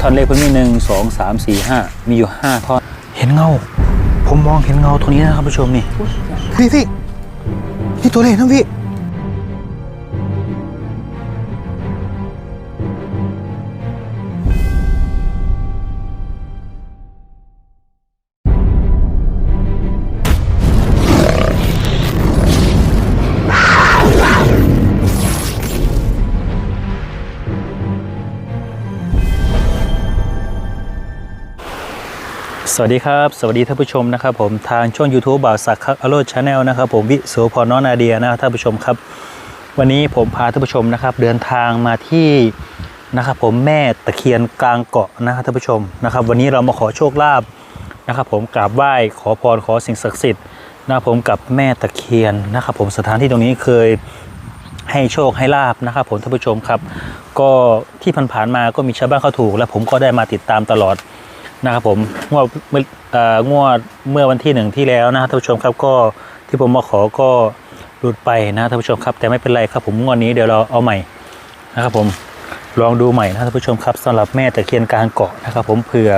ท่อนเลขเพิ่นมีหนึ่งสองสามสี่ห้ามีอยู่ห้าท่อน เห็นเงา ผมมองเห็นเงาตัวนี้นะครับผู้ชมนี่พี่พี่นี่ตัวเลขนะพี่ สวัสดีครับ สวัสดีท่านผู้ชมนะครับผมทางช่อง YouTube บ่าวสักคักอโรชาแนลนะครับผมวิโสพรน้องนาเดียนะครับท่านผู้ชมครับ วันนี้ผมพาท่านผู้ชมนะครับ เดินทางมาที่นะครับผมแม่ตะเคียนกลางเกาะนะครับท่านผู้ชมนะครับ วันนี้เรามาขอโชคลาภนะครับ ผมกราบไหว้ขอพรขอสิ่งศักดิ์สิทธิ์นะครับผมกับแม่ตะเคียนนะครับ ผมสถานที่ตรงนี้เคยให้โชคให้ลาบนะครับผมท่านผู้ชมครับ ก็ที่ผ่านๆมาก็มีชาวบ้านเขาถูก และผมก็ได้มาติดตามตลอด นะครับผมงวดเมื่องวดเมื่อวันที่หนึ่งที่แล้วนะท่านผู้ชมครับก็ที่ผมมาขอก็หลุดไปนะท่านผู้ชมครับ แต่ไม่เป็นไรครับผมงวดนี้เดี๋ยวเราเอาใหม่นะครับผมลองดูใหม่นะท่านผู้ชมครับสำหรับแม่ตะเคียนกลางเกาะนะครับ ผมเผื่อ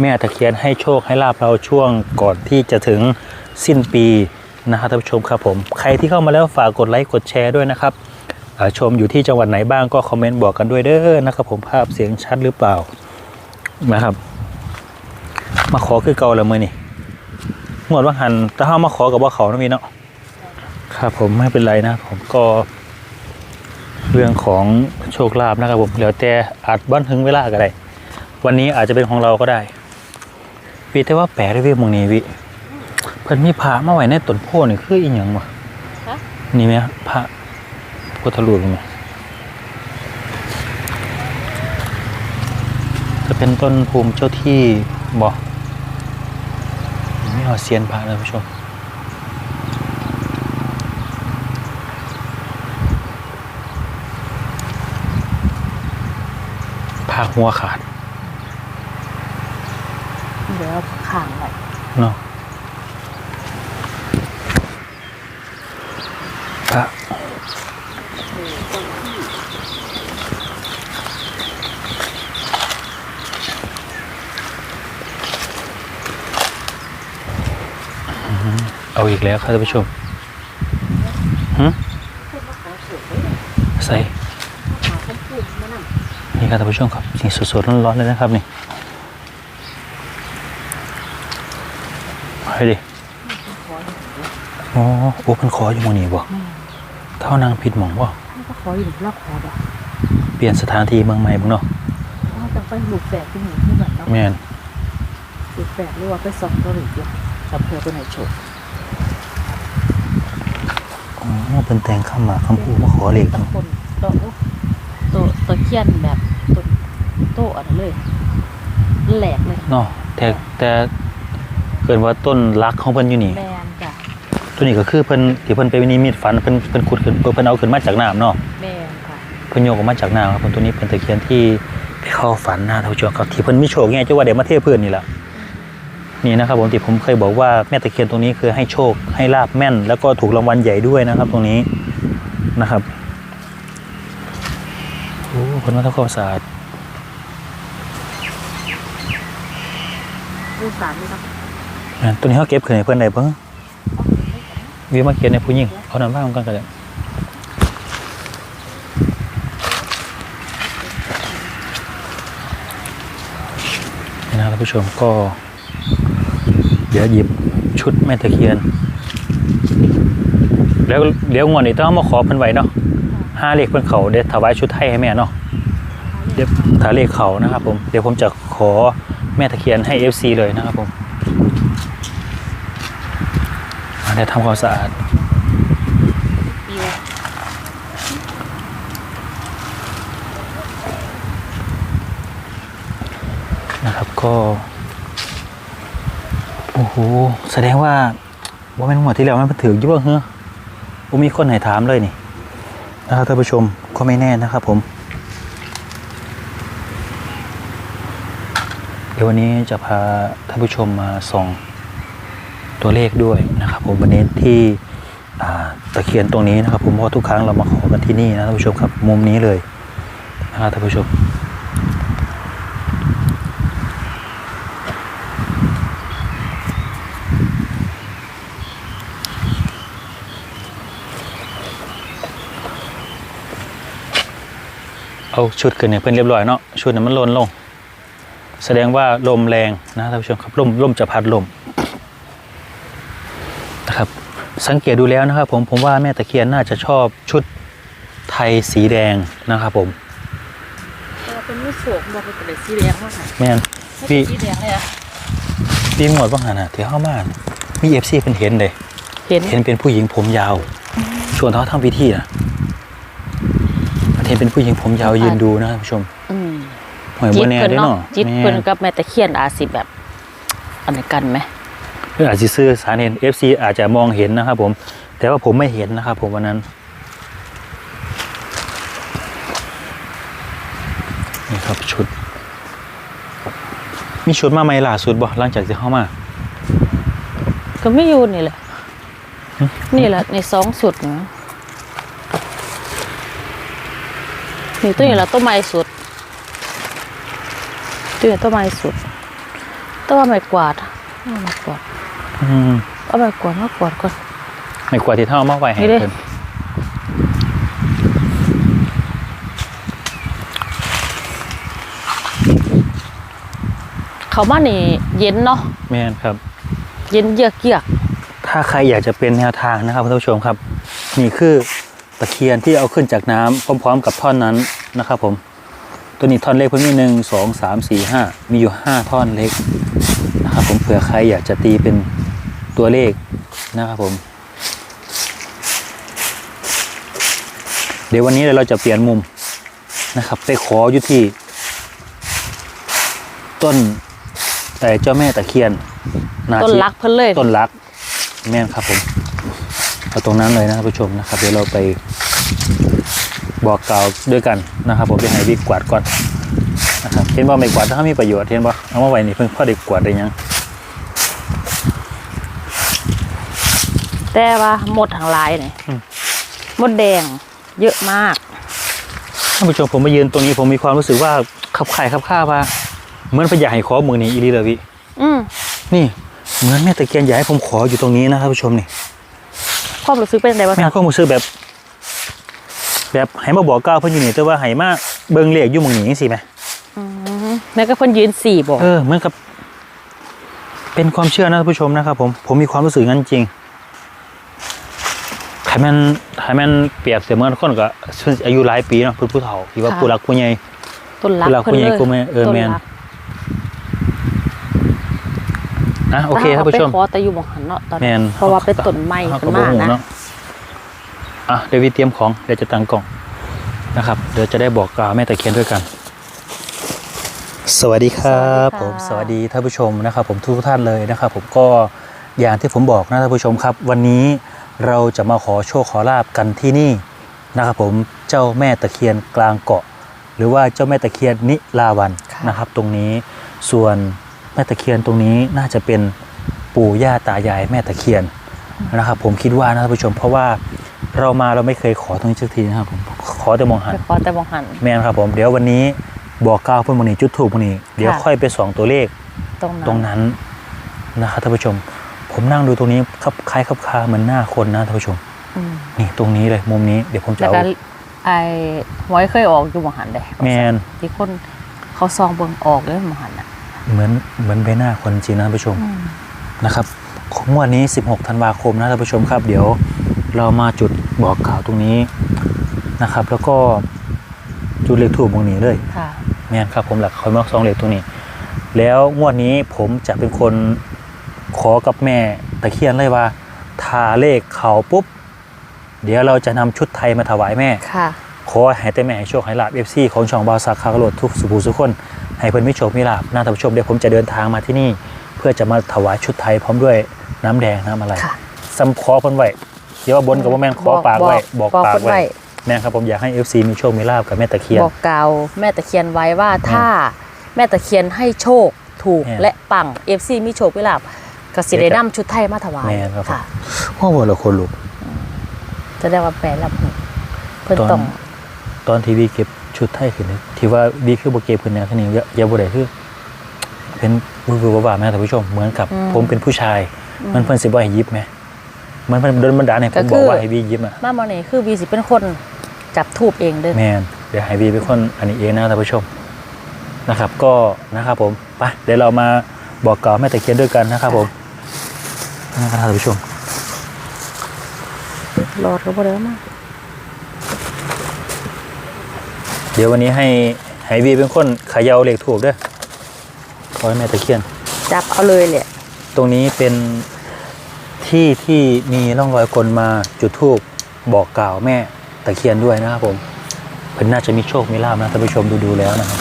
แม่ตะเคียนให้โชคให้ลาบเราช่วงก่อนที่จะถึงสิ้นปีนะครับท่านผู้ชมครับผมใครที่เข้ามาแล้วฝากกดไลค์กดแชร์ด้วยนะครับชมอยู่ที่จังหวัดไหนบ้างก็คอมเมนต์บอกกันด้วยเด้อนะครับผมภาพเสียงชัดหรือเปล่านะครับ มาขอคือเก่าแล้วมือนี่งวดว่าหันถ้าเข้ามาขอกับว่าเขานะพี่เนาะครับผมไม่เป็นไรนะ ผมก็เรื่องของโชคลาภนะครับผมแล้วแต่อาจบ้านถึงเวลาก็ได้ วันนี้อาจจะเป็นของเราก็ได้วิแต่ว่าแปลกได้วิมองนี้วิเพิ่นมีพระมาไว้ในต้นโพนี่คืออีหยังวะฮะนี่ไหมพระพุทธรูปนี่ไหมจะเป็นต้นภูมิเจ้าที่บอกไม่เอาเซียนพระนะผู้ชมพาหัวขาด เดี๋ยวข่างไว้เนาะพระอืม เอาอีกแล้วครับท่านผู้ชมหึใส่หาคำพูดมานั่งนี่ครับท่านผู้ชมครับสิ่งสดๆร้อนๆเลยนะครับนี่ไปดิขออยู่อ๋อโอ้เพันขออยู่หมองนี้บ่แม่เท่านางผิดหมองบ่ให้ก็ขออยู่รอบขอแบบเปลี่ยนสถานที่เมืองใหม่บ้างเนาะว่าจะไปหลุดแฝดที่หนูที่แบบเนาะแม่นหลุดแฝดหรือว่าไปส่องก็หลุดอยู่จับเพื่อไปไหนโฉบอ๋อเป็นแตงข้ามหมากคำพูมาขอเลขตะคนโตะโตะตะเคียนแบบต้นโตะอะไรเลยแหลกเลยเนาะแต่แต่เกิดว่าต้นรักของเพิ่นอยู่นี่แมนจ้ะตัวนี้ก็คือเพิ่นที่เพิ่นไปนิมิตฝันเพิ่นเพิ่นขุดขึ้นเพิ่นเอาขึ้นมาจากน้ำเนาะแมนค่ะเพิ่นโยกออกมาจากน้ำครับเพิ่นตัวนี้เป็นตะเคียนที่ไปเข้าฝันนะท่านผู้ชมครับที่เพิ่นมีโชคไงจังว่าเดี๋ยวมาเทพื้นนี่แหละ นี่นะครับผมที่ผมเคยบอกว่าแม่ตะเคียนตรงนี้คือให้โชคให้ลาบแม่น แล้วก็ถูกรางวัลใหญ่ด้วยนะครับ ตรงนี้นะครับโอ้เพิ่นมาทำความสะอาดรูสามนี่ครับอะตัวนี้เขาเก็บขึ้นให้เพื่อนได้เพิ่งวิวมาเก็บในผู้หญิงเอาหนังบ้างกันกันเลยนี่นะครับท่านผู้ชมก็เดี๋ยวหยิบชุดแม่ตะเคียน แล้วเดี๋ยวงวดนี้ต้องมาขอเพิ่นไว้เนาะห้าเลขเพิ่นเขาเดี๋ยวถวายชุดไทยให้แม่เนาะเดี๋ยวถ้าเลขเขานะครับผมเดี๋ยวผมจะขอแม่ตะเคียนให้ FC เลยนะครับผมอ่าได้ทำความสะอาดนะครับก็ โอ้โห แสดงว่าว่าเป็นหมวดที่แล้วมันถือยุ่งเหรอผมมีคนไหนถามเลยนี่นะครับท่านผู้ชมก็ไม่แน่นะครับผม เดี๋ยววันนี้จะพาท่านผู้ชมมาส่องตัวเลขด้วยนะครับผมวันนี้ที่ตะเคียนตรงนี้นะครับผมเพราะทุกครั้งเรามาขอกันที่นี่นะท่านผู้ชมครับมุมนี้เลยนะครับท่านผู้ชม ปิว นะครับก็เดี๋ยวผมจะขอแม่ตะเคียนให้ FC เลยนะครับผม ปิว นี่นะครับผม เอาชุดขึ้นเนี่ยเพิ่นเรียบร้อยเนาะชุดนั้นมันหล่นลง แสดงว่าลมแรงนะท่านผู้ชมครับลมลมจะพัดลมนะครับ สังเกตดูแล้วนะครับ ผมผมว่าแม่ตะเคียนน่าจะชอบชุดไทยสีแดงนะครับผมแต่เป็นมือโศกบอกเป็นเป็นสีแดงมากค่ะแม่นไม่พี่เป็นสีแดงเลยอะพี่หมวดว่างหันอะที่เข้ามามีเอฟซีเป็นเห็นเลยเห็นเห็นเป็นผู้หญิงผมยาว ชวนเขาทำพิธีนะเห็นเป็นผู้หญิงผมยาวยืนดูนะท่านผู้ชมอืมหวยจิบัตวแน่เพิ่นได้เนาะเนาะจิตแม่เพิ่นกับแม่ตะเคียนอาจสิแบบอันเดียวกันไหมเพื่ออาจจะซื้อสารเห็นเอฟซีอาจจะมองเห็นนะครับผม แต่ว่าผมไม่เห็นนะครับผมวันนั้นนี่ครับชุด มีชุดมาใหม่ล่าสุดบ่หลังจากที่เข้ามา ก็ไม่อยู่นี่แหละนี่แหละในสองสุดนะ นี่ตัวนี้ละต้นไม้สุดตัวนี้ต้นไม้สุดต้นไม้กวาดเอาไม้กวาดอืมเอาไม้กวาดมากวาดก่อนไม่กว่าที่เท่ามาไว้ให้นี่เด้เพิ่นเขามานี่เย็นเนาะแม่นครับ เย็นเยือกเยือกถ้าใครอยากจะเป็นแนวทางนะครับท่านผู้ชมครับ นี่คือ ตะเคียนที่เอาขึ้นจากน้ำพร้อม ๆ กับท่อนนั้นนะครับผมตัวนี้ท่อนเล็กเพิ่มมีหนึ่งสองสามสี่ห้ามีอยู่ห้าท่อนเล็กนะครับผมเผื่อใครอยากจะตีเป็นตัวเลขนะครับผม เดี๋ยววันนี้เราจะเปลี่ยนมุมนะครับ ไปขออยู่ที่ ต้นแต่เจ้าแม่ตะเคียนนาต้นทีรักเพิ่นเลยต้นรักแม่นครับผมเอาตรงนั้นเลยนะครับผู้ชมนะครับ เดี๋ยวเราไป บอกกล่าวด้วยกันนะครับ ผมไปให้วิกกวาดก่อนนะครับเห็นว่าไม่กวาดถ้ามีประโยชน์เห็นว่าเอามาไว้นี่เพิ่งพ่อเด็กกวาดได้ยังแต่ว่าหมดทางหลายนี่หมดแดงเยอะมากท่านผู้ชมผมมายืนตรงนี้ผมมีความรู้สึกว่าขับไข่ขับข้าว่าเหมือนพญาให้ขอมือนี้อีหลีเลยพี่อืมนี่ เหมือนแม่ตะเคียนอยากให้ผมขออยู่ตรงนี้นะครับผู้ชมนี่ความรู้สึกเป็นไงบ้างแม่คะความรู้สึกแบบ แบบให้มาบอกกล่าวเพิ่นอยู่นี่แต่ว่าให้มาเบิ่งเลขอยู่หมองนี้จังซี่ไหมอืมแม่ก็เพิ่นยืนสี่บอกเออเหมือนกับ เป็นความเชื่อนะท่านผู้ชมนะครับ ผมผมมีความรู้สึกงั้นจริงให้มันให้มันเปรียบเสมือนคนก็อายุหลายปีเนาะผู้ผู้เฒ่าที่ว่าผู้รักผู้ใหญ่ต้นรักเวลาเพิ่นคุยเลยกูไม่เออต้นแม่นรักนะโอเคครับผู้ชม แต่เาไปขอแต่อยู่หมองหันเนาะตอนแมนั้นนเพราะว่าเป็นต้นไม้เขาขึ้ก็นบ่มาฮู้นะเนาะ อะเดยววิเตรียมของเดี๋ยวจะตั้งกล่องนะครับ เดี๋ยวจะได้บอกกล่าวแม่ตะเคียนด้วยกัน สวัสดีครับผมสวัสดีท่านผู้ชมนะครับ ผมทุกท่านเลยนะครับ ผมก็อย่างที่ผมบอกนะท่านผู้ชมครับ วันนี้เราจะมาขอโชคขอลาบกันที่นี่นะครับ ผมเจ้าแม่ตะเคียนกลางเกาะ หรือว่าเจ้าแม่ตะเคียนนิลาวันค่ะนะครับ ตรงนี้ส่วนแม่ตะเคียนตรงนี้น่าจะเป็นปู่ย่าตายายแม่ตะเคียน นะครับ ผมคิดว่านะท่านผู้ชม เพราะว่าเรามาเราไม่เคยขอตรงนี้สักทีนะครับผมขอแต่มองหันไปขอแต่หมองหัน แม่นครับผมเดี๋ยววันนี้บอกกล่าวเพื่อนวันนี้จุดถูกวันนี้เดี๋ยวค่ะค่อยไปสองตัวเลขตรงนั้นตรงนั้นนะครับท่านผู้ชม ผมนั่งดูตรงนี้ครับคล้ายครับคาเหมือนหน้าคนนะท่านผู้ชมอืมนี่ตรงนี้เลยมุมนี้เดี๋ยวผมจะแล้วเอาก็ไอ้หวยเคยออกอยู่หมองหันได้แมนที่คนเขาซองเบิ่งออกเลยหมองหันอะเหมือนเหมือนใบหน้าคนจริงนะท่านผู้ชมอืมนะครับ ของงวันนี้ 16 ธันวาคมนะท่านผู้ชมครับ เดี๋ยวเรามาจุดบอกกล่าวตรงนี้นะครับ แล้วก็จุดเลขถูกตรงนี้เลยค่ะแม่นครับผมหลักคอยมาสองเหล็กตรงนี้ แล้วงวดนี้ผมจะเป็นคนขอกับแม่ตะเคียนเลยว่าทาเลขเขาปุ๊บ เดี๋ยวเราจะนำชุดไทยมาถวายแม่ค่ะขอให้แต่แม่ให้โชคให้ลาบเอฟซีของช่องบาวสักคากระโดดทุกสุภูสุขคน ให้เพิ่นไม่โชคไม่ลาบหน้าท่านผู้ชมเดี๋ยวผมจะเดินทางมาที่นี่ เพื่อจะมาถวายชุดไทยพร้อมด้วย น้ำแดงน้ำอะไรค่ะ ซ้ำขอเพิ่นไว้เดี๋ยวว่าบนกับว่าแม่นขอปากไว้บอกปากเพิ่นไว้ แม่นครับผมอยากให้เอฟซีมีโชคมีลาบกับแม่ตะเคียน บอกกล่าวแม่ตะเคียนไว้ว่าถ้าแม่ตะเคียนให้โชคถูกแม่น และปังเอฟซีมีโชคมีลาบก็สิได้นำชุดไทยมาถวายแม่นครับค่ะ ว่าวัวละคนลุกจะได้ว่าแปลรับหูเพิ่นตอนต้องตอนที่วีเก็บชุดไทยขึ้นนี่ที่ว่าวีคือบ่เก็บขึ้นแนวท่านี้อย่าอย่าบ่ได้คือเป็นวือวือว่าๆแม่ท่านผู้ชมเหมือนกับผมเป็นผู้ชาย มันเพิ่นสิบ่ให้หยิบไหมมันเพิ่นโดนบันดาลให้ผมบอกว่าให้วีหยิบอะมาหมอนี่คือวีสิเป็นคนจับทูบเองเด้อแม่นเดี๋ยวให้วีเป็นคนอันนี้เองนะท่านผู้ชมนะครับ ก็นะครับผมไปเดี๋ยวเรามาบอกกล่าวแม่ตะเคียนด้วยกันนะครับผมนะครับท่านผู้ชมรอดก็บ่ได้มาเดี๋ยววันนี้ให้ให้วีเป็นคนเขย่าเลขถูกด้วยขอให้แม่ตะเคียน จับเอาเลยแหละ ตรงนี้เป็นที่ที่มีร่องรอยคนมาจุดธูปบอกกล่าวแม่ตะเคียนด้วยนะครับผมเพิ่นน่าจะมีโชคมีลาภนะท่านผู้ชมดูดูแล้วนะครับ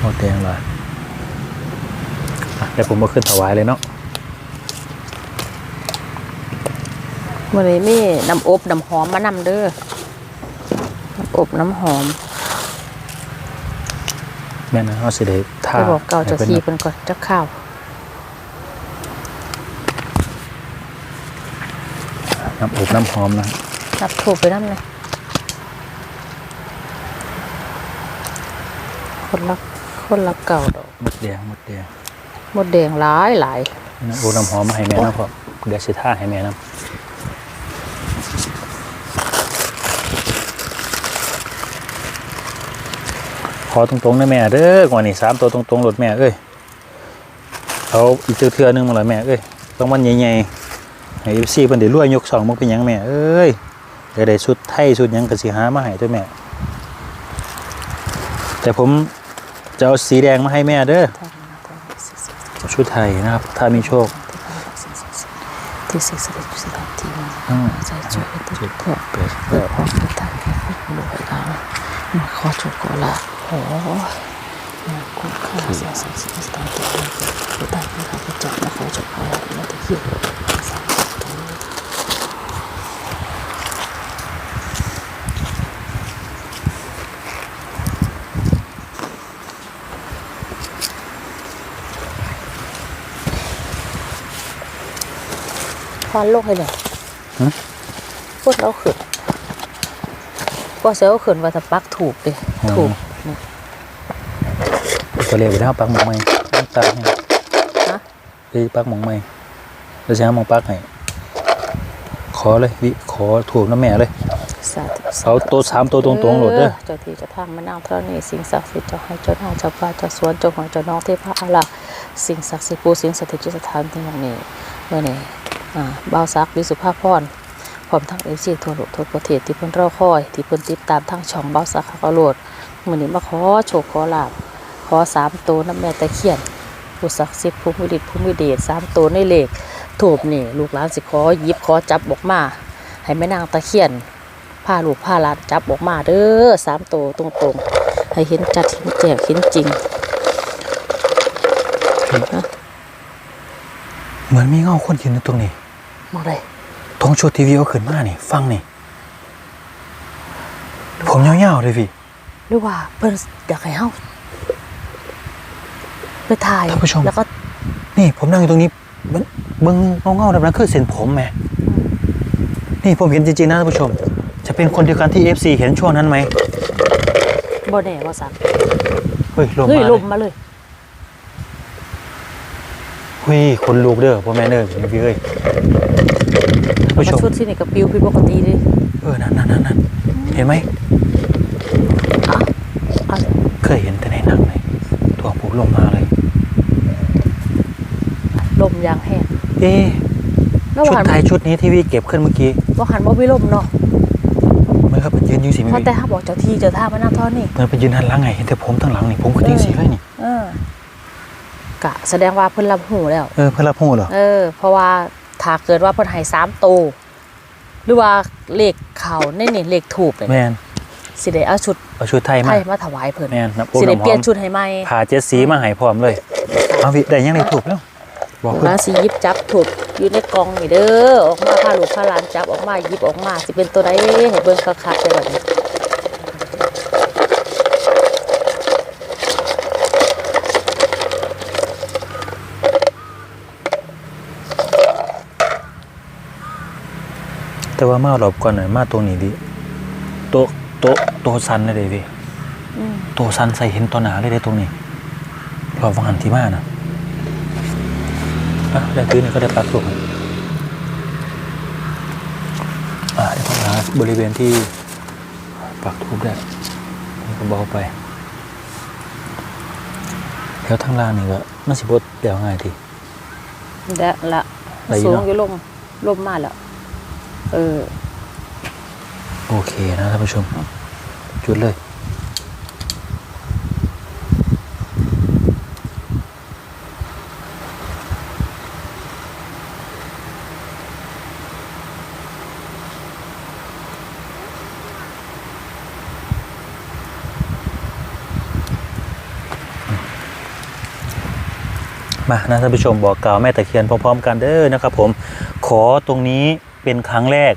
หมดแดงเลยอะเดี๋ยวผมมาขึ้นถวายเลยเนาะมื้อนี้มีน้ำอบน้ำหอมมานำเด้อน้ำอบน้ำหอม แม่นะเอาสิเดท่าไปบอกเก่าเจ้าให้ที่เพิ่นเพิ่นก่อนจักข้าวน้ำอบน้ำหอมนะนับถูกไปนำเลยคนละคนละเก่าดอกหมดแดงหมดแดงหมดแดงหลายหลายน้ำอบน้ำหอมมาให้แม่นะพ่อเดี๋ยวสิท่าให้แม่นะ ขอตรงๆนะแม่เด้อกว่านี่สามตัวตรงๆหลดแม่เอ้ยเอาอีกเทื่อๆนึงมาเลยแม่เอ้ยต้องวันใหญ่ๆให้เอฟซีเพิ่นได้รวยยกสองมันเป็นหยังแม่เอ้ยเดี๋ยวได้ชุดไทยชุดหยังก็สิหามาให้ด้วยแม่ แต่ผมจะเอาสีแดงมาให้แม่เด้อชุดไทยนะครับ ถ้ามีโชคที่สิ่งศักดิ์สิทธิ์ที่มันอืมใจช่วยให้ทุกคนเปิดออกไปทางแห่งหลวงเรามาขอโชคขอลาภ โอ้าคุณค่าสิ่งศักดิ์สิทธิ์ต่างๆผู้ใต้ที่ข้าพเจ้ามาขอโชคขอลาภมาตะเคียนสาธุควันโลกให้เลยพูดเราขืนก็เซลขืนว่าจะปักถูกเลยถูก นี่ตัวเรียกไปเท่าปักหมองไม่ปักให้ฮะไปปักหมองไม่เราจะหาหมองปักให้ขอเลยวิขอถูกน้ำแม่เลยสาธุเอาตัวสามตัวตรงๆโหลดเด้อเจ้าที่เจ้าทางมะนาวเท่านี้สิ่งศักดิ์สิทธิ์เจ้าให้เจ้าหน้าเจ้าป่าเจ้าสวนเจ้าของเจ้าน้องเทพะอาลักษ์สิ่งศักดิ์สิทธิ์ปูสิ่งสถิตจิตสถานที่แห่งนี้เมื่อนี้อ่าบ่าวซักวิสุภาพรพร้อมทั้งเอฟซีทั่วโลกทั่วประเทศที่เพิ่นรอคอย ที่เพิ่นติดตามทางช่องบ่าวซักเขาก็โหลด มื่อนี้มาขอโชคขอลาภขอสามตัวน้ำแม่ตะเคียนผู้ศักดิ์สิทธิ์ผู้มีฤทธิ์ผู้มีเดชสามตัวในเลขถูกนี่ลูกหลานสิขอหยิบขอจับออกมาให้แม่นางตะเคียนพาลูกพาหลานจับออกมาเด้อสามตัวตรงๆ ให้เห็นจัดเห็นแจกเห็นจริงเหมือนมีเงาคนยืนอยู่ตรงนี้มองเลยตรงชุดทีวีเอาขึ้นมานี่ ฟังนี่ ผมยาวๆเลยพี่ หรือว่าเพิ่นอยากให้เฮาไปถ่ายท่านผู้ชม แล้วก็นี่ผมนั่งอยู่ตรงนี้เบิ้งเบิ้งเงาๆแบบนั้นคือเส้นผมแหมนี่ผมเห็นจริงๆนะท่านผู้ชม จะเป็นคนเดียวกันที่ FC เห็นช่วงนั้นไหมบ่แน่ว่าสั่งเฮ้ยลมเฮ้ยมาลเลยมมาเลย เฮ้ยคนลูกเด้อพ่อแม่เด้อนี่พี่เอ้ยท่านมาผู้ชม ชุดที่นี่ก็ปิวผิดปกติเลยเออนั่นนั่นนั่นนั่นเห็นไหม อะอะ เคยเห็นแต่ในหนังเลยตัวปุ๊บลงมาเลย ลม ยางแห้งเอ๊ะแล้วชุดหันไทยชุดนี้ที่พี่เก็บขึ้นเมื่อกี้ว่าหันบ่มีลมเนาะเหมันก็เป็นยืนอยู่สิเพไม่ราะมีแต่ถ้าบอกเจ้าที่เจ้าทางมานั่งเท่านี้มันเป็นยืนหันหลังไงเห็นแต่ผมทั้งหลังนี่ผมก็ดิ้งสีเลยนี่เออกะแสดงว่าเพิ่นรับหูแล้ว เออเพื่อนรับหูเหรอเออ เพราะว่าถ้าเกิดว่าเพิ่นให้สามโตวหรือว่าเลขเขาในนี่เลขถูกเนี่ยแมนสิได้เอาชุดเอาชุดไทยไทมายมาถวายเพิ่นแมนน้ำอบสิได้น้ำหเปลี่อยนมชุดให้ใหม่ ผ่าเจ็ดสีมาให้พร้อมเลยเอาวิได้ยังไงถูกแล้วบอกเพื่อ มานสิหยิบจับถูกอยู่ในกล่องนี่เด้อออกมาพาลูกพาหลานจับออกมาหยิบออกมาสิเป็นตัวใดให้เบิ่งคักๆได้บัดนี้แต่ว่ามาหลบก่อนหน่อยมาตรงนี้ดิโตะโตะโตะสันเลยเด้พี่อืมโตะสันใส่เห็นตัวหนาเลยเด้ตรงนี้รอฟังหันที่มานะอะ ได้พื้นก็ได้ปลาสุกเดี๋ยวผมหาบริเวณที่ปักทูบได้นี่ก็เบาไปแถวทางล่างนี่ก็มันสิบดเดี๋ยวง่ายทีเด้ละสูงยู่ลมลมมากแล้วเออ โอเคนะท่านผู้ชม จุดเลย มานะท่านผู้ชมบอกกล่าวแม่ตะเคียนพร้อมๆ กันเด้อนะครับ ผมขอตรงนี้เป็นครั้งแรก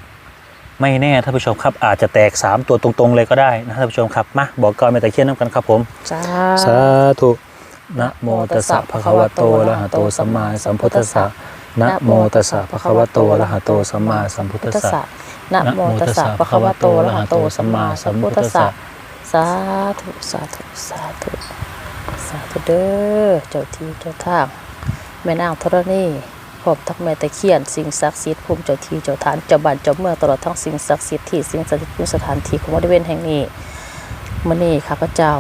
ไม่แน่ท่านผู้ชมครับ อาจจะแตก 3 ตัวตรงๆเลยก็ได้นะท่านผู้ชมครับมาบอกกล่าวแม่ตะเคียนน้ำกันครับผมจ้าสาธุนะโมตัสสะภะคะวะโตอะระหะโตสัมมาสัมพุทธัสสะนะโมตัสสะภะคะวะโตอะระหะโตสัมมาสัมพุทธัสสะนะโมตัสสะภะคะวะโตอะระหะโตสัมมาสัมพุทธัสสะสาธุสาธุสาธุ สาธุเด้อเจ้าที่เจ้าทางแม่นางธรณีพร้อมทั้งแม่ตะเคียน สิ่งศักดิ์สิทธิ์ภูมิเจ้าที่เจ้าทานเจ้าบ้านเจ้าเมืองตลอดทั้งสิ่งศักดิ์สิทธิ์ที่สิ่งศักดิ์สิทธิ์อยู่สถานที่ของบริเวณแห่งนี้มื้อนี้ข้าพเจ้า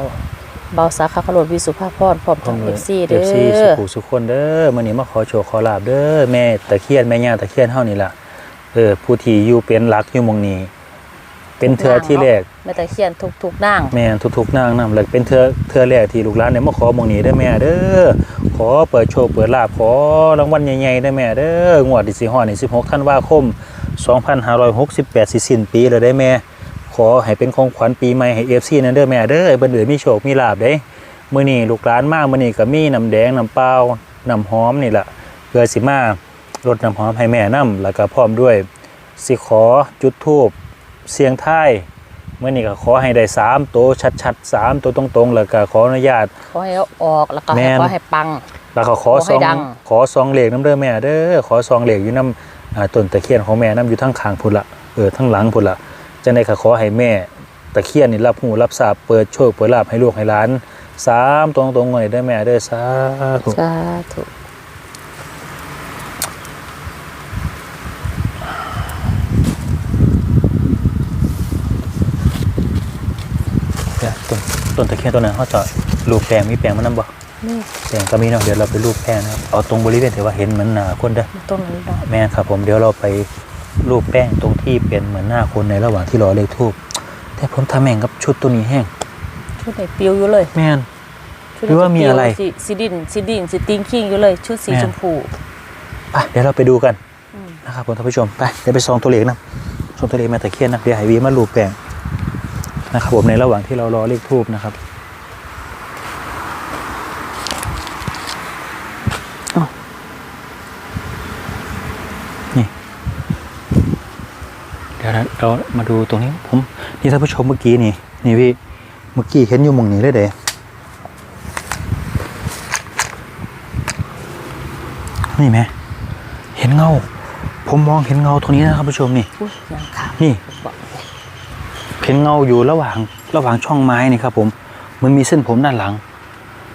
เบาสาขาขลดวิสุภาพรพร้อมทั้ง FC เด้เอฟซีสุอขุสุขคนเด้อมื้อนี้มาขอโชว์ขอลาบเด้อแม่ตะเคียนแม่ย่าตะเคียนเฮานี่ล่ะเออผู้ที่อยู่เป็นหลักอยู่หมองนี้ เป็นเทือที่แรกแม่ตะเคียนทุกๆนางแม่นทุกๆนางนำแล้วเป็นเทือเทือแรกที่ลูกหลานเนี่ยมาขอหมองนี้เด้อแม่เด้อขอเปิดโชคเปิดลาบขอรางวัลใหญ่ๆเด้อแม่เด้องวดที่สิฮอดนี่16ธันวาคม2568สิสิ้นปีแล้วได้แม่ ขอให้เป็นของขวัญปีใหม่ให้ FC นั่นเด้อแม่เด้อไอ้เบิ่นเดือมีโชคมีลาบเด้มื้อนี้ลูกหลานมามื้อนี้ก็มีน้ำแดงน้ำเปล่าน้ำหอมนี่ล่ะเพื่อสิมารดน้ำหอมให้แม่นํแล้วก็พร้อมด้วยสิขอจุดธูป เสียงทายเมื่อนี้ก็ขอให้ได้3ตัวชัดๆ3ตัวตรงๆแล้วก็ขออนุญาต ขอให้เอาออกแล้วก็แม่น ขอให้ปัง แล้วก็ขอขอให้ซองดัง ขอซองเหล็กน้ำเด้อแม่เด้อขอซองเหล็กอยู่น้ำอ่าต้นตะเคียนของแม่น้ำอยู่ทั้งข้างพุ่นละเออทั้งหลังพุ่นละจังได๋ก็ขอให้แม่ตะเคียนนี่รับหูรับทราบเปิดโชคเปิดลาภให้ลูกให้หลานสามตรงตรงๆเลยเด้อแม่เด้อสาธุ สาธุ เดี๋ยว ต้นต้นตะเคียนต้นนั้นเขาจะรูปแปลงมีแปลงมันนำบ่นี่แปลงก็มีเนาะเดี๋ยวเราไปรูปแปลงนะครับเอาตรงบริเวณที่ว่าเห็นเหมือนหน้าคนเด้อต้นนี้เนาะแม่ครับ ผมเดี๋ยวเราไปรูปแป้งตรงที่เป็นเหมือนหน้าคนในระหว่างที่รอเลขทูบแต่ผมทำแม่งกับชุดตัวนี้แห้งชุดไหนปิวอยู่เลย แม่น ชุดหรือว่ามีอะไร สีสีดินสีดินสีติงคิงอยู่เลย ชุดสีแม่นชมพูไปเดี๋ยวเราไปดูกันอืมนะครับผมท่านผู้ชมไปเดี๋ยวไปซองตัวเลขนะซองตัวเลขแม่ตะเคียนนะเดี๋ยวไฮวีมารูปแป้ง นะครับผมในระหว่างที่เรารอเลขทูบนะครับอ้าวนี่เดี๋ยวนะเรามาดูตรงนี้ผมนี่ท่านผู้ชมเมื่อกี้นี่นี่พี่เมื่อกี้เห็นอยู่หมองนี้เลยเด้นี่ไหมเห็นเงา ผมมองเห็นเงาตรงนี้นะครับผู้ชมนี่อุ้ยยังขาวนี่ เห็นเงาอยู่ระหว่างระหว่างช่องไม้นี่ครับ ผมมันมีเส้นผมด้านหลัง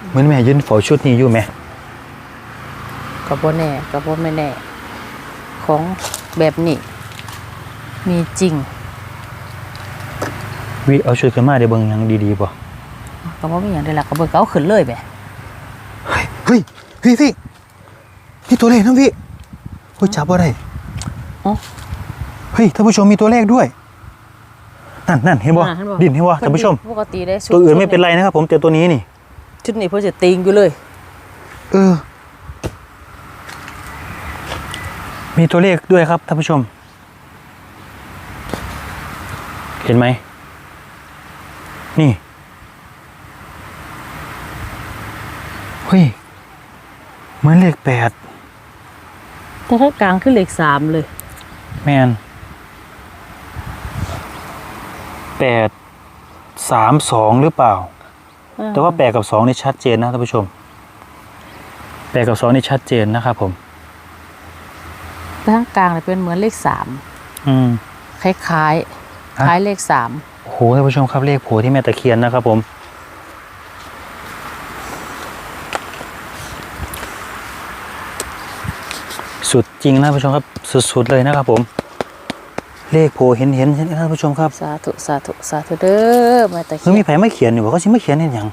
เหมือนแม่ยืนเฝ้าชุดนี้อยู่ไหมกับโบแน่กับโบไม่แน่ ของแบบนี้ มีจริง วิเอาชุดขึ้นมาได้เบิ่งหยังดีๆป่ะกับโบมีอย่างใดล่ะกับเบิกเอาขึ้นเลยไปเฮ้ยเฮ้ยพี่พี่นี่ตัวเลขนะพี่เฮ้ยจับว่าได้อ๋อเฮ้ยท่านผู้ชมมีตัวเลขด้วย นั่นนั่นเห็นบ่อ่าเห็นบ่ ดินเห็นบ่ท่านผู้ชม ปกติได้ชุดตัวอื่นไม่เป็นไรนะครับผมแต่ตัวนี้นี่ ชุดนี้เพิ่นจะติงอยู่เลย เออ มีตัวเลขด้วยครับท่านผู้ชม เห็นไหม นี่ เฮ้ย เหมือนเลขแปดแต่ถ้ากลางขึ้นเลขสามเลย แมน แปดสามสองหรือเปล่า แต่ว่าแปดกับสองนี่ชัดเจนนะท่านผู้ชมแปดกับสองนี่ชัดเจนนะครับผมแต่ข้างกลางเนี่ยเป็นเหมือนเลขสามอืมคล้ายๆฮะคล้ายเลขสามโอ้โหท่านผู้ชมครับเลขโผล่ที่แม่ตะเคียนนะครับผมสุดจริงนะท่านผู้ชมครับ สุดๆเลยนะครับผม เลขโผล่เห็นเห็นเห็นท่านผู้ชมครับ สาธุสาธุสาธุเด้อแม่ตะเฮ้เคียยมีนไผไม่เขียนอยู่ว่าเขาชิไม่เขียนเห็นยัง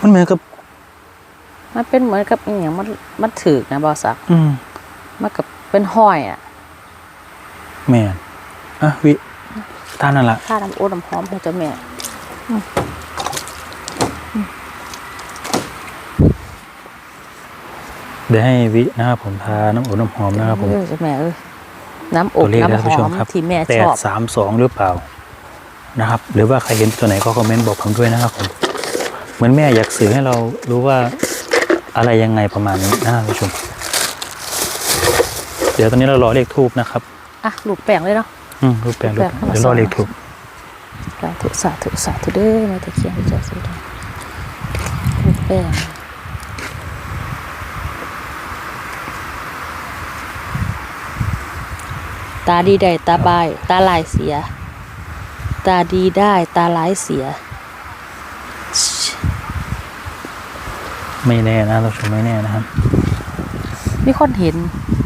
มันเหมือนกับ มันเป็นเหมือนกับอีหยังมันมันถือกนะบ่าวสักอืมมันกับเป็นห้อยอะแม่นอะวิตานั่นละค่าน้ำโอ้น้ำหอมให้เจ้าแม่เดี๋ยวให้วินะครับผมทาน้ำอบน้ำหอมนะครับผม เออเจ้าแม่เอ้ย น้ำอตับวเลขนะน้ำท่านหผู้ชอมมครับที่แม่แปชดอบสามสองหรือเปล่านะครับ หรือว่าใครเห็นตัวไหนก็คอมเมนต์บอกผมด้วยนะครับผมเหมือนแม่อยากสื่อให้เรารู้ว่าอะไรยังไงประมาณนี้นะครับท่านผู้ชม เดี๋ยวตอนนี้เรารอเลขทูบนะครับอะลูกแป้งเลยเนาะอืมรูปแปลงรูปแปลงเข้ามาเดี๋ยวรอเลขทูบสาธุสาธุสาธุเด้อแม่ตะเคียนเจ้าสุดาลูกแป้ง ตาดีได้ตาบาย ตาลายเสีย ตาดีได้ตาลายเสีย ไม่แน่นะเราชมไม่แน่นะครับ มีคนเห็น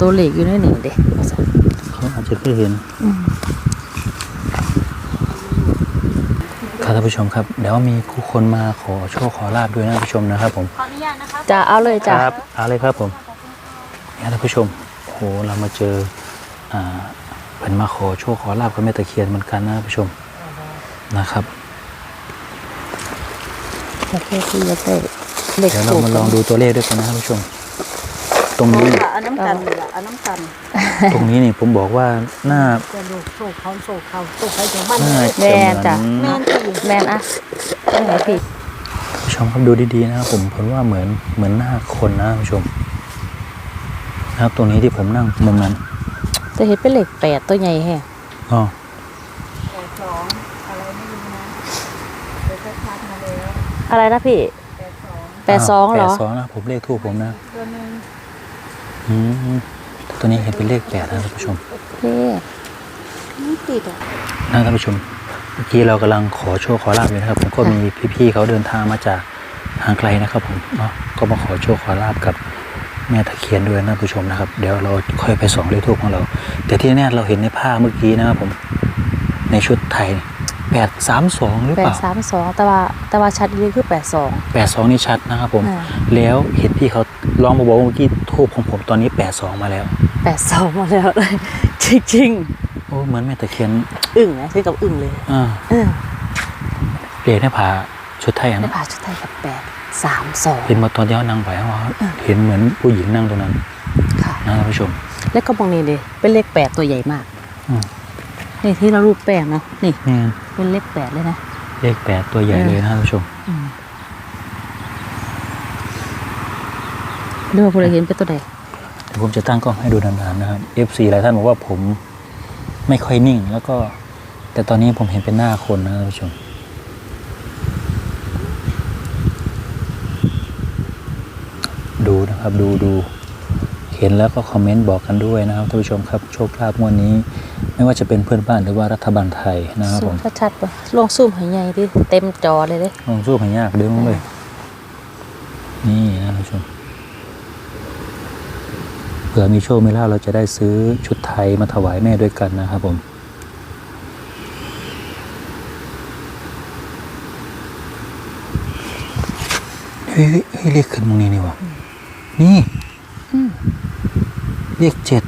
ตัวเลขอยู่ในหนึ่งเด็กเขาอาจจะเคยเห็นครับท่านผู้ชมครับเดี๋ยวมีผู้คนมาขอโชคขอลาบด้วยนะท่านผู้ชมนะครับผมจะเอาเลยจ้ะครับเอาเลยครับผมเนี่ยท่านผู้ชมโอ้โหเรามาเจออ่า เป็นมาขอโชคขอลาบกับแม่ตะเคียนเหมือนกันนะท่านผู้ชมนะครับโอเคที่จะได้เลขเดี๋ยวเราถูกมาลองดูตัวเลขด้วยกันนะท่านผู้ชม ตรงนี้ อันน้ำตันนี่ล่ะอันน้ำตันตรงนี้นี่ผมบอกว่าหน้าจะลูกโศกเขาโศกเขาโศกใครจะบ้านน่าแม่จะเหมือนจ้ะแม่นที่แมนอะต้องไหนพี่ผู้ชมครับดูดีๆนะครับผมผมว่าเหมือนเหมือนหน้าคนนะท่านผู้ชมนะครับตรงนี้ที่ผมนั่งมุมนั้น จะเห็นเป็นเลขแปดตัวใหญ่แฮะอ๋อสองอะไรไม่รู้นะเดี๋ยวจะชัดมาแล้วอะไรนะพี่แปดสองแปดสองเหรอ แปดสองนะผมเลขทูบผมนะตัวหนึ่งอืมตัวนี้เห็นเป็นเลขแปดนะท่านผู้ชมเท่นี่ติดอะนะท่านผู้ชมเมื่อกี้เรากำลังขอโชคขอลาบอยู่นะครับ ผมก็มีพี่ๆเขาเดินทางมาจากทางไกลนะครับ ผมเนาะก็มาขอโชคขอลาบกับ แม่ตะเคียนด้วยนะท่านผู้ชมนะครับ เดี๋ยวเราค่อยไปส่องเลขทูบของเรา แต่ที่แน่เราเห็นในภาพเมื่อกี้นะครับผมในชุดไทยแปดสามสองหรือแปเปดล่าสามสองแต่ว่าแต่ว่าชัดดีคือแปดสอง แปดสองนี่ชัดนะครับผม อ่า แล้วเห็นพี่เขาลองมาบอกว่าเมื่อกี้ทูบของผมตอนนี้แปดสองมาแล้วแปดสองมาแล้วเลยจริงโอ้เหมือนแม่ตะเคียนๆอึ่งนะที่กับอึ่งเลยอ่าเออเปลี่ยนให้ผ่าชุดไทยอะได้นะผ่าชุดไทยกับแปด สามสองเห็นมาตอนที่เขานั่งไปว่าเห็นเหมือนผู้หญิงนั่งตรงนั้นค่ะนะท่านผู้ชม แล้วก็มองนี่เลยเป็นเลขแปดตัวใหญ่มากอืมนี่ที่เรารูปแป้งเนาะนี่นี่เป็นเลขแปดเลยนะเลขแปดตัวใหญ่เลยนะท่านผู้ชมเรือพลเห็นเป็นตัวใดเดี๋ยวผมจะตั้งกล้องให้ดูนานๆนะครับ FC หลายท่านบอกว่าผมไม่ค่อยนิ่ง แล้วก็ แต่ตอนนี้ผมเห็นเป็นหน้าคนนะท่านผู้ชม ดู นะครับดูดูเห็นแล้วก็คอมเมนต์บอกกันด้วยนะครับท่านผู้ชมครับโชคลาภงวดนี้ ไม่ว่าจะเป็นเพื่อนบ้านหรือว่ารัฐบาลไทยนะครับซูผมมชัดๆปะลองซูมให้ใหญ่ดิเต็มจอเลยเด้ลองสู้ให้ยากเด้งเลย นี่นะท่านผู้ชมเผื่อมีโชคมีลาภเราจะได้ซื้อชุดไทยมาถวายแม่ด้วยกันนะครับผมเฮ้ยเฮ้ยเฮ้ยเลขขึ้นตรงนี้นี่วะ นี่เลขเจ็ด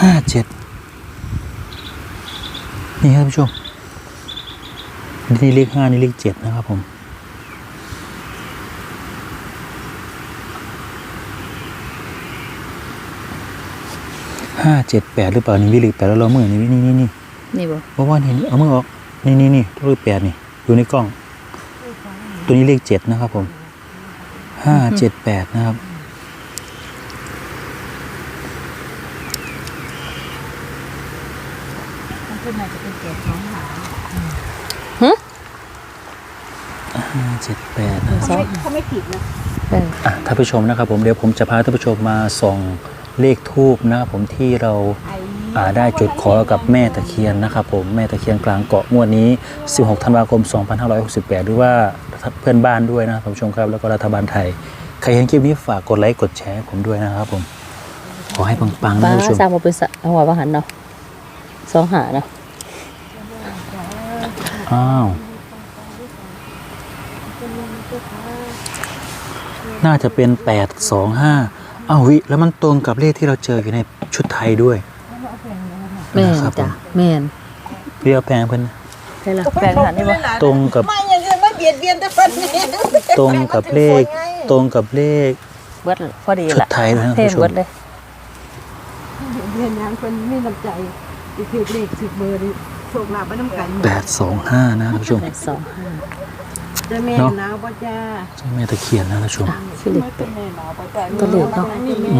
ห้าเจ็ดนี่ครับท่านผู้ชมนี่เลขห้านี่เลขเจ็ดนะครับผมห้าเจ็ดแปดหรือเปล่านี่วิเลขแปดแล้วเรามือนี่นี่นี่นี่นี่บ่เพราะว่านี่เอามือออกนี่นี่นี่เลขแปดนี่ดูในกล้อง ตัวนี้เลขเจ็ดนะครับผมห้าเจ็ดแปดนะครับ มันขึ้นมาจะเป็นเจ็ดสองหาง ห้าเจ็ดแปดนะครับเขาไม่เขาไม่ผิดนะเอออะท่านผู้ชมนะครับผมเดี๋ยวผมจะพาท่านผู้ชมมาส่องเลขทูบนะครับผมที่เราไอ้อ่าได้จุดขอกับแม่ตะเคียนนะครับผมแม่ตะเคียนกลางเกาะงวดนี้ 16 ธันวาคม 2568หรือว่าเพื่อนบ้านด้วยนะครับท่านผู้ชมครับแล้วก็รัฐบาลไทย ใครเห็นคลิปนี้ฝากกดไลค์กดแชร์ให้ผมด้วยนะครับผม ขอให้ปังๆนะป้าท่านผู้ชมสร้างมาเป็นสะหัวประหันเนาะสองหานะอ้าว น่าจะเป็นแปดสองห้าอ้าววิแล้วมันตรงกับเลขที่เราเจออยู่ในชุดไทยด้วย แม่นนะครับผมจ้ะแม่นพี่เอาแปลงเพิ่นใช่ละแปลงหันนี่บ่ตรงกับไม่อย่างอื่นไม่เบียดเบียนแต่คนนี้ตรงกับเลข ตรงกับเลขเบิดพอดีชุดละไทยเลยนะเทท่านนผู้ชเบิมดเลยเบียนยังคนมีน้ำใจถือเลขถือเบอร์ดิโชคลาภไม่น้ำกันแปดสองห้านะท่านผู้ชมแปดสองห้า เจ้าแม่เนาะหนาวป่ะจ้าเจ้าแม่ตะเคียนนะท่านผู้ชมชื่อเลขเป็นแม่หนาวป่ะจ้าก็เลขเนาะ นี่แม่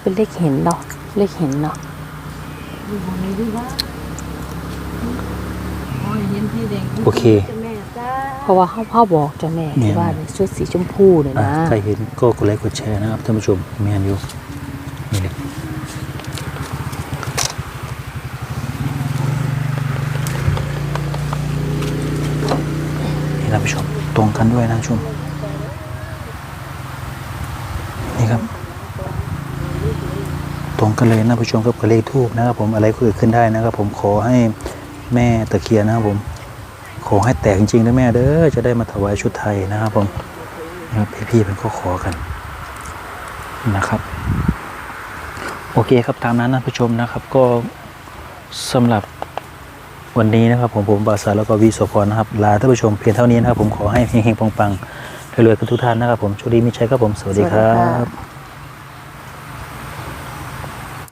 เป็นเลขเห็นเนาะเลขเห็นเนาะดูมองนี้ดีว่าโอ้ยเห็นที่แดงโอเคเจ้าแม่จ้าเพราะว่าเขาพ่อบอกเจ้าแม่เนี่ยที่ว่าชุดสีชมพูเนี่ยอะนะ ใครเห็นก็กดไลค์กดแชร์นะครับท่านผู้ชมแมนอยู่นี่เลยนี่ท่านผู้ชม ตรงกันด้วยนะท่านผู้ชมนี่ครับ ตรงกันเลยนะผู้ชมครับกับเลขทูบนะครับ ผมอะไรก็เกิดขึ้นได้นะครับ ผมขอให้แม่ตะเคียนนะครับผม ขอให้แตกจริงๆนะแม่เด้อจะได้มาถวายชุดไทยนะครับ ผมนะครับพี่ๆเป็นก็ขอกันนะครับ โอเคครับตามนั้นนะผู้ชมนะครับก็สำหรับ วันนี้นะครับผมผมบาสาแล้วก็วีโสพรนะครับลาท่านผู้ชมเพียงเท่านี้นะครับผมขอให้เฮงๆปังๆรวยๆกันทุกท่านนะครับผมโชคดีมิชัยครับผมสวัสดีครับ